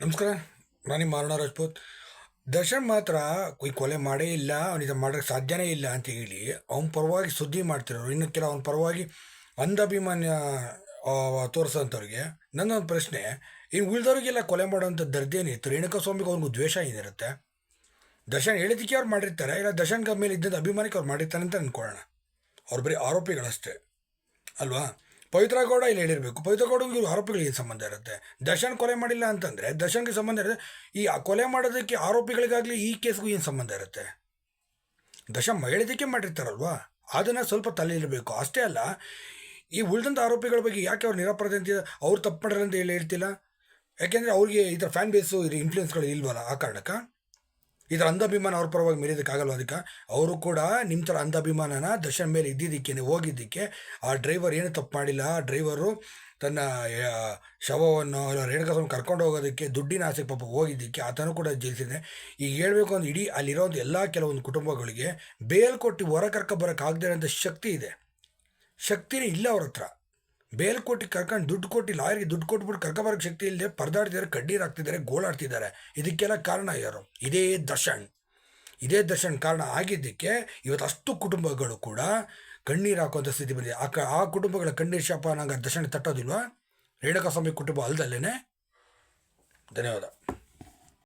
ನಮಸ್ಕಾರ, ನಾನು ನಿಮ್ಮ ಮಾರುಣ ರಾಜ್ಪೂತ್. ದರ್ಶನ್ ಮಾತ್ರ ಈ ಕೊಲೆ ಮಾಡೇ ಇಲ್ಲ ಅವನಿಗೆ ಮಾಡೋಕ್ಕೆ ಸಾಧ್ಯನೇ ಇಲ್ಲ ಅಂತ ಹೇಳಿ ಅವನ ಪರವಾಗಿ ಸುದ್ದಿ ಮಾಡ್ತಿರೋರು. ಇನ್ನು ಕೆಲ ಅವನ ಪರವಾಗಿ ಅಂಧಾಭಿಮಾನ್ಯ ತೋರಿಸೋಂಥವ್ರಿಗೆ ನನ್ನೊಂದು ಪ್ರಶ್ನೆ ಇನ್ನು ಉಳಿದವ್ರಿಗೆಲ್ಲ ಕೊಲೆ ಮಾಡೋವಂಥ ದರ್ದೇನಿತ್ತು ರೇಣುಕಾ ಸ್ವಾಮಿಗೆ ಅವ್ರಿಗೂ ದ್ವೇಷ ಏನಿರುತ್ತೆ? ದರ್ಶನ್ ಹೇಳಿದ್ದಕ್ಕೆ ಅವ್ರು ಮಾಡಿರ್ತಾರೆ, ಇಲ್ಲ ದರ್ಶನ್ ಮೇಲೆ ಇದ್ದಂಥ ಅಭಿಮಾನಕ್ಕೆ ಅವ್ರು ಮಾಡಿರ್ತಾರೆ ಅಂತ ಅಂದ್ಕೊಳ್ಳೋಣ ಅವ್ರು ಬರೀ ಆರೋಪಿಗಳಷ್ಟೇ. ಅಲ್ವಾ? ಪವಿತ್ರ ಗೌಡ ಇಲ್ಲಿ ಹೇಳಿರಬೇಕು. ಪವಿತ್ರ ಇವ್ರು ಆರೋಪಿಗಳಿಗೆ ಸಂಬಂಧ ಇರುತ್ತೆ. ದರ್ಶನ್ ಕೊಲೆ ಮಾಡಿಲ್ಲ ಅಂತಂದರೆ, ದರ್ಶನ್ಗೆ ಸಂಬಂಧ ಇರುತ್ತೆ. ಈ ಕೊಲೆ ಮಾಡೋದಕ್ಕೆ ಆರೋಪಿಗಳಿಗಾಗಲಿ ಈ ಕೇಸ್ಗೂ ಏನು ಸಂಬಂಧ ಇರುತ್ತೆ? ದಶ ಹೇಳಿದ್ದಕ್ಕೆ ಮಾಡಿರ್ತಾರಲ್ವಾ? ಅದನ್ನು ಸ್ವಲ್ಪ ತಲೆಯಿರಬೇಕು ಅಷ್ಟೇ ಅಲ್ಲ, ಈ ಉಳಿದಂಥ ಆರೋಪಿಗಳ ಬಗ್ಗೆ ಯಾಕೆ ಅವ್ರು ನಿರಾಪರಾಧಿ ಅಂತ ಅವ್ರು ತಪ್ಪು ಮಾಡ್ರಂತ ಹೇಳಿ ಹೇಳ್ತಿಲ್ಲ? ಯಾಕೆಂದರೆ ಅವ್ರಿಗೆ ಈ ಥರ ಫ್ಯಾನ್ ಬೇಸು ಇನ್ಫ್ಲೂಯೆನ್ಸ್ಗಳು ಇಲ್ವಲ್ಲ ಆ ಕಾರಣಕ್ಕೆ? ಇದರ ಅಂಧಾಭಿಮಾನ ಅವ್ರ ಪರವಾಗಿ ಮೀರಿದಕ್ಕಾಗಲ್ಲ ಅದಕ್ಕೆ? ಅವರು ಕೂಡ ನಿಮ್ಮ ಥರ ಅಂಧಾಭಿಮಾನನ ದರ್ಶನ ಮೇಲೆ ಇದ್ದಿದ್ದಕ್ಕೆ ಹೋಗಿದ್ದಕ್ಕೆ, ಆ ಡ್ರೈವರ್ ಏನು ತಪ್ಪು ಮಾಡಿಲ್ಲ. ಆ ಡ್ರೈವರು ತನ್ನ ಶವವನ್ನು ರೇಣುಕಾಸ್ವಾಮಿ ಕರ್ಕೊಂಡು ಹೋಗೋದಕ್ಕೆ ದುಡ್ಡಿನ ಆಸೆ ಪಾಪ ಹೋಗಿದ್ದಕ್ಕೆ, ಆತನೂ ಕೂಡ ಜೈಲಿಸಿದೆ ಈಗ ಹೇಳಬೇಕು ಅಂದ್ರೆ ಇಡೀ ಅಲ್ಲಿರೋದು ಎಲ್ಲ ಕೆಲವೊಂದು ಕುಟುಂಬಗಳಿಗೆ ಬೇಲ್ ಕೊಟ್ಟು ಹೊರ ಕರ್ಕೊ ಬರೋಕ್ಕಾಗದೇ ಇರೋಂಥ ಶಕ್ತಿ ಇದೆ. ಶಕ್ತಿನೇ ಇಲ್ಲ ಅವ್ರ ಹತ್ರ. ಬೇಲ್ ಕೊಟ್ಟು ಕರ್ಕೊಂಡು ದುಡ್ಡು ಕೊಟ್ಟು ಲಾಯರ್ಗೆ ದುಡ್ಡು ಕೊಟ್ಬಿಟ್ಟು ಕರ್ಕೊಬರೋಕ್ಕೆ ಶಕ್ತಿ ಇಲ್ಲದೆ ಪರದಾಡ್ತಿದ್ದಾರೆ ಕಡ್ಡೀರಾಗ್ತಿದ್ದಾರೆ ಗೋಳಾಡ್ತಿದ್ದಾರೆ ಇದಕ್ಕೆಲ್ಲ ಕಾರಣ ಯಾರು? ಇದೇ ದರ್ಶನ್. ಇದೇ ದರ್ಶನ್ ಕಾರಣ ಆಗಿದ್ದಕ್ಕೆ ಇವತ್ತು ಅಷ್ಟು ಕುಟುಂಬಗಳು ಕೂಡ ಕಣ್ಣೀರು ಹಾಕುವಂಥ ಸ್ಥಿತಿ ಬಂದಿದೆ. ಆ ಕ, ಆ ಕುಟುಂಬಗಳ ಕಣ್ಣೀರು ಶಾಪ ನಂಗೆ ದರ್ಶನ ತಟ್ಟೋದಿಲ್ವಾ? ರೇಣುಕಾಸ್ವಾಮಿ ಕುಟುಂಬ ಅಲ್ದಲ್ಲೇ ಧನ್ಯವಾದ.